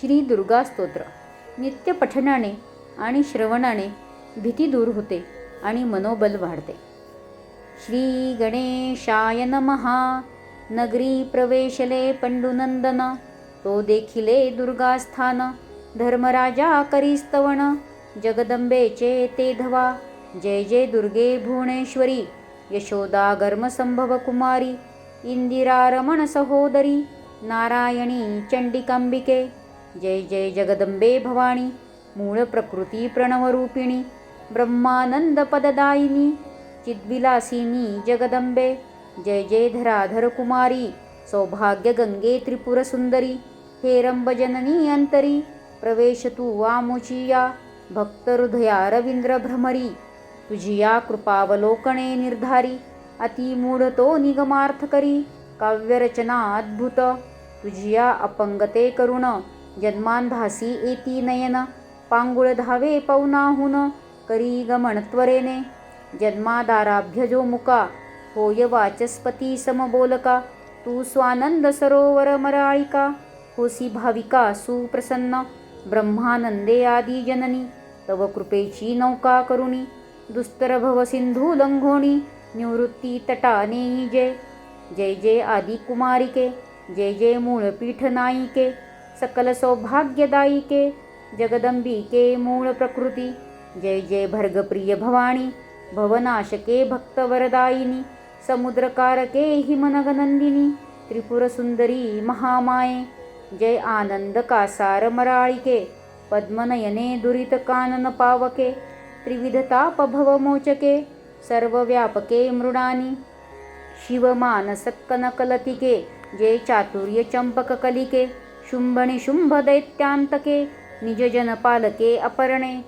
श्री दुर्गा स्तोत्र. नित्य पठणाने आणि श्रवणाने भीती दूर होते आणि मनोबल वाढते. श्री गणेशाय नमहा नगरी प्रवेशले पंडुनंदन. तो देखिले दुर्गास्थान. धर्मराजा करी जगदंबेचे ते धवा. जय जय दुर्गे भुवनेश्वरी. यशोदा गर्मसंभव कुमारी. इंदिरा रमण सहोदरी. नारायणी चंडिकांबिके जय जय जगदंबे भवानी मूळ प्रकृती प्रणवरूपिणी ब्रह्मानंद पददायिनी चिद्विलासिनी जगदंबे जय जय धराधर कुमारी सौभाग्य गंगे त्रिपुरसुंदरी हे रंबजननी अंतरी प्रवेश तू वामुचिया भक्तहृदया रवींद्र भ्रमरी कृपावलोकणे निर्धारी अतिमूढ तो निगमार्थ करी काव्यरचना अद्भुत तुझिया अपङ्गते अपंगते करुण जन्मांधासी एती नयन पांगुळ धावे पवनाहून करी गमन त्वरेने। जन्मादाराभ्य जो मुका होय वाचस्पती समबोलका तू स्वानंद सरोवर मराळिका होसी भाविका सुप्रसन्न ब्रह्मानंदे आदी जननी तव कृपेची नौका करुणी दुस्तर भव सिंधू लंघोणी निवृत्ती तटाने जय। जय जय आदि कुमारिके जय जय मूळपीठ नायिके। सकल सौभाग्यदायिके जगदंबिके मूळ प्रकृती. जय जय भर्गप्रिय भवानी भवनाशके भक्तवरदायिनी समुद्रकारके हिमनगनंदिनी त्रिपुरसुंदरी महामाये. जय आनंद कासार मराळिके पद्मनयने दुरित कानन पावके त्रिविधतापभवमोचके सर्वव्यापके मृडानी शिवमानसक्कनकलतिके जय चातुर्य चंपककलिके शुंभनिशुंभ दैत्यांतके निजजनपालके अपरणे।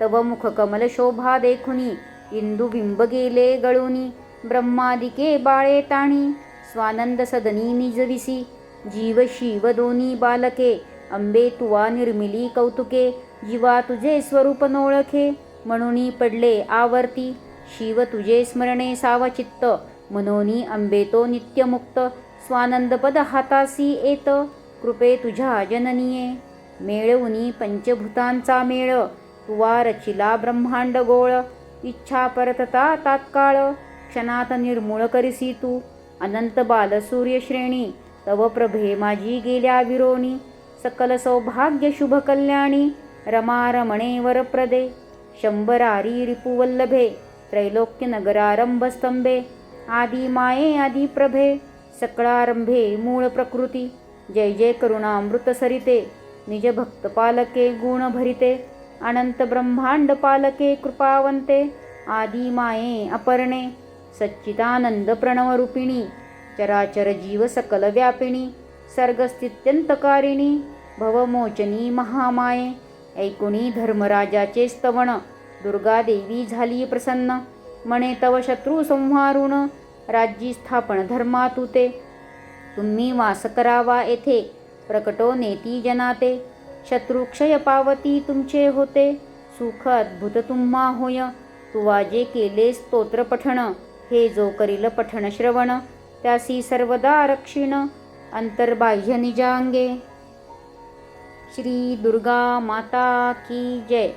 तव मुखकमलशोभा देखुनी इंदुबिंब गेले गळुनी ब्रह्मादिके बाळे ताणी। स्वानंद सदनी निजविसी जीव शिव दोनी बालके अंबे तुवा निर्मिली कौतुके जीवा तुझे स्वरूप नोळखे म्हणून पडले आवर्ती। शिव तुझे स्मरणे सावचित्त मनोनी अंबे तो नित्यमुक्त। स्वानंदपद हातासी येत कृपे तुझ्या जननीये मेळवुनी पंचभूतांचा मेळ. तुवा रचिला ब्रह्मांड गोळ. इच्छा परतता तात्काळ. क्षणात निर्मूळ करिसी तू. अनंत बालसूर्यश्रेणी तव प्रभे माझी गेल्या विरोणी. सकल सौभाग्य शुभ कल्याणी. रमा रमणे वरप्रदे. शंभरारी रिपुवल्लभे. त्रैलोक्य नगरारंभस्तंभे आदी माये आदि प्रभे. सकळारंभे मूळ प्रकृती. जय जय करुणामृत सरिते निज भक्त पालके गुण भरिते अनंत ब्रह्मांड पालके कृपावंते आदी माये अपर्णे सच्चिदानंद प्रणवरूपिणी चराचर जीव सकल व्यापिणी सर्गस्थित्यंतकारिणी भवमोचनी महामाये ऐकुणी धर्मराजाचे स्तवन दुर्गादेवी झाली प्रसन्न मणे तव शत्रू संहारुण राज्यी स्थापन धर्मातुते तुम्ही वास करावा येथे. प्रकटो नेती जनाते. शत्रुक्षय पावती तुमचे होते. सुख अद्भुत तुम्हा होय. तुवा जे केले स्तोत्र पठण. हे जो करील पठण श्रवण. त्यासी सर्वदा रक्षिण. अंतर्बाह्य निजांगे. श्री दुर्गा माता की जय.